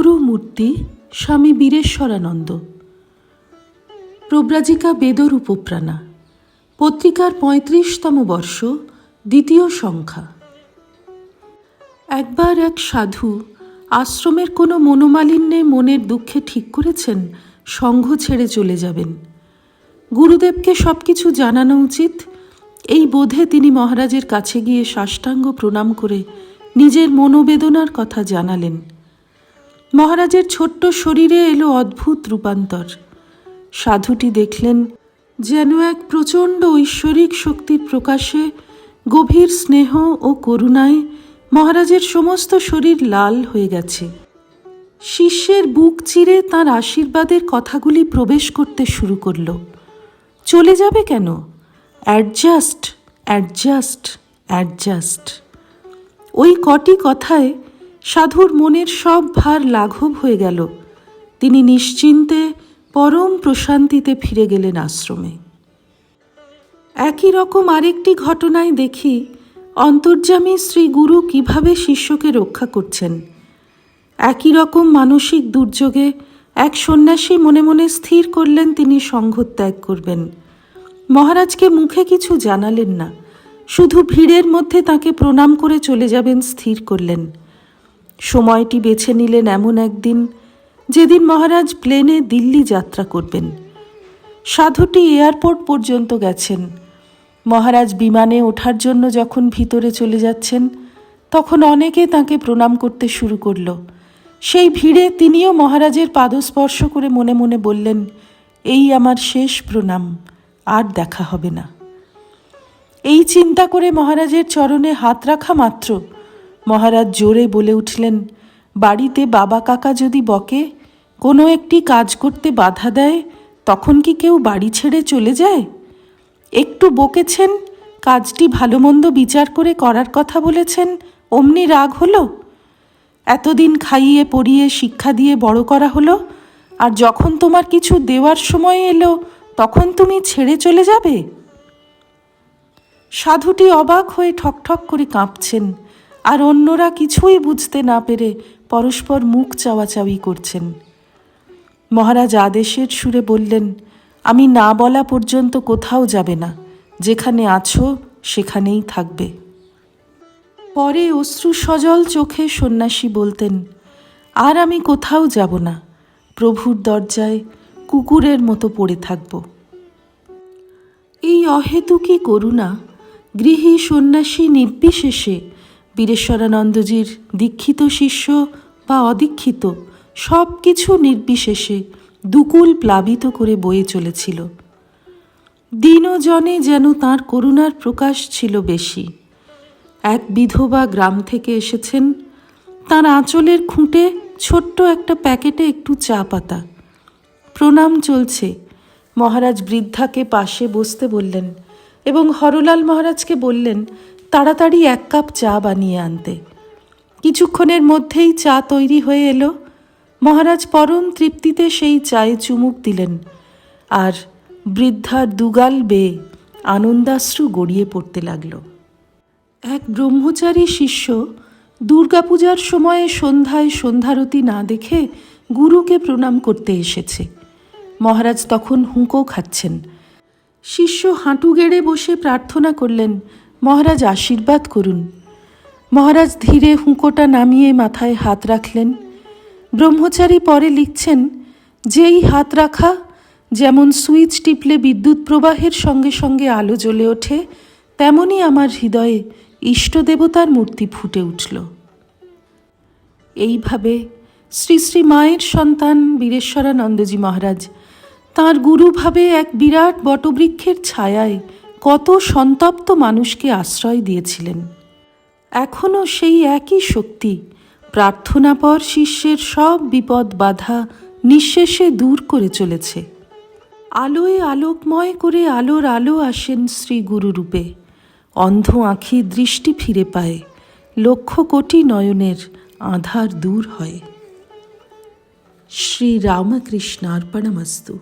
গুরু মূর্তি স্বামী বীরেশ্বরানন্দ। প্রব্রাজিকা বেদর উপপ্রাণা পত্রিকার পঁয়ত্রিশতম বর্ষ, দ্বিতীয় সংখ্যা। একবার এক সাধু আশ্রমের কোনো মনোমালিন্যে মনের দুঃখে ঠিক করেছেন, সংঘ ছেড়ে চলে যাবেন। গুরুদেবকে সব কিছু জানানো উচিত। এই বোধে তিনি মহারাজের কাছে গিয়ে সাষ্টাঙ্গ প্রণাম করে নিজের মনোবেদনার কথা জানালেন। মহারাজের ছোট্ট শরীরে এলো অদ্ভুত রূপান্তর। সাধুটি দেখলেন যেন এক প্রচণ্ড ঐশ্বরিক শক্তির প্রকাশে, গভীর স্নেহ ও করুণায় মহারাজের সমস্ত শরীর লাল হয়ে গেছে। শিষ্যের বুক চিরে তার আশীর্বাদের কথাগুলি প্রবেশ করতে শুরু করল। চলে যাবে কেন? Adjust adjust adjust. ওই কটি কথায় সাধুর মনের সব ভার লাঘব হয়ে গেল। তিনি নিশ্চিন্তে পরম প্রশান্তিতে ফিরে গেলেন আশ্রমে। একই রকম আরেকটি ঘটনায় দেখি অন্তর্যামী শ্রী গুরু কীভাবে শিষ্যকে রক্ষা করছেন। একই রকম মানসিক দুর্যোগে এক সন্ন্যাসী মনে মনে স্থির করলেন তিনি সংঘ ত্যাগ করবেন। মহারাজকে মুখে কিছু জানালেন না, শুধু ভিড়ের মধ্যে তাকে প্রণাম করে চলে যাবেন স্থির করলেন। সময়টি বেছে নিলেন এমন একদিন, যেদিন মহারাজ প্লেনে দিল্লি যাত্রা করবেন। সাধুটি এয়ারপোর্ট পর্যন্ত গেছেন। মহারাজ বিমানে ওঠার জন্য যখন ভিতরে চলে যাচ্ছেন, তখন অনেকে তাকে প্রণাম করতে শুরু করল। সেই ভিড়ে তিনিও মহারাজের পাদস্পর্শ করে মনে মনে বললেন, এই আমার শেষ প্রণাম, আর দেখা হবে না। এই চিন্তা করে মহারাজের চরণে হাত রাখা মাত্র মহারাজ জোরে বলে উঠলেন, বাড়িতে বাবা কাকা যদি বকে, কোনো একটি কাজ করতে বাধা দেয়, তখন কি কেউ বাড়ি ছেড়ে চলে যায়? একটু বকেছেন, কাজটি ভালো মন্দ বিচার করে করার কথা বলেছেন, অমনি রাগ হলো? এতদিন খাইয়ে পড়িয়ে শিক্ষা দিয়ে বড় করা হলো, আর যখন তোমার কিছু দেওয়ার সময় এলো, তখন তুমি ছেড়ে চলে যাবে? সাধুটি অবাক হয়ে ঠকঠক করে কাঁপছেন। আর অন্যরা কিছুই বুঝতে না পেরে পরস্পর মুখ চাওয়াচাওয়ি করছেন। মহারাজ আদেশের সুরে বললেন, আমি না বলা পর্যন্ত কোথাও যাবে না। যেখানে আছো, সেখানেই থাকবে। পরে অশ্রু সজল চোখে সন্ন্যাসী বলতেন, আর আমি কোথাও যাব না। প্রভুর দরজায় কুকুরের মতো পড়ে থাকব। এই অহেতুকী করুণা গৃহী সন্ন্যাসী নির্বিশেষে বীরেশ্বরানন্দজির দীক্ষিত শিষ্য বা অদীক্ষিত সব কিছু নির্বিশেষে দুকুল প্লাবিত করে বয়ে চলেছিল। দিনজনে যেন তার করুণার প্রকাশ ছিল বেশি। এক বিধবা গ্রাম থেকে এসেছেন। তার আঁচলের খুঁটে ছোট্ট একটা প্যাকেটে একটু চা পাতা। প্রণাম চলছে। মহারাজ বৃদ্ধাকে পাশে বসতে বললেন এবং হরলাল মহারাজকে বললেন তাড়াতাড়ি এক কাপ চা বানিয়ে আনতে। কিছুক্ষণের মধ্যেই চা তৈরি হয়ে এলো। মহারাজ পরম তৃপ্তিতে সেই চায়ে চুমুক দিলেন আর বৃদ্ধার দুগাল বেয়ে আনন্দাশ্রু গড়িয়ে পড়তে লাগল। এক ব্রহ্মচারী শিষ্য দুর্গাপূজার সময়ে সন্ধ্যায় সন্ধ্যারতি না দেখে গুরুকে প্রণাম করতে এসেছে। মহারাজ তখন হুঁকো খাচ্ছেন। শিষ্য হাঁটু গেড়ে বসে প্রার্থনা করলেন মহারাজ আশীর্বাদ করুন। মহারাজ ধীরে হুঁকোটা নামিয়ে মাথায় হাত রাখলেন। ব্রহ্মচারী পরে লিখছেন, যেই হাত রাখা, যেমন সুইচ টিপলে বিদ্যুৎ প্রবাহের সঙ্গে সঙ্গে আলো জ্বলে ওঠে, তেমনি আমার হৃদয়ে ইষ্ট দেবতার মূর্তি ফুটে উঠল। এইভাবে শ্রী শ্রী মায়ের সন্তান বীরেশ্বরানন্দজি মহারাজ তাঁর গুরুভাবে এক বিরাট বটবৃক্ষের ছায়ায় কত সন্তপ্ত মানুষকে আশ্রয় দিয়েছিলেন। এখনও সেই একই শক্তি, প্রার্থনাপর শিষ্যের সব বিপদ বাধা নিঃশেষে দূর করে চলেছে। আলোয় আলোকময় করে আলোর আলো আসেন শ্রী গুরুরূপে অন্ধ আঁখি দৃষ্টি ফিরে পায়, লক্ষ কোটি নয়নের আধার দূর হয়। শ্রী রামকৃষ্ণার্পণমস্তু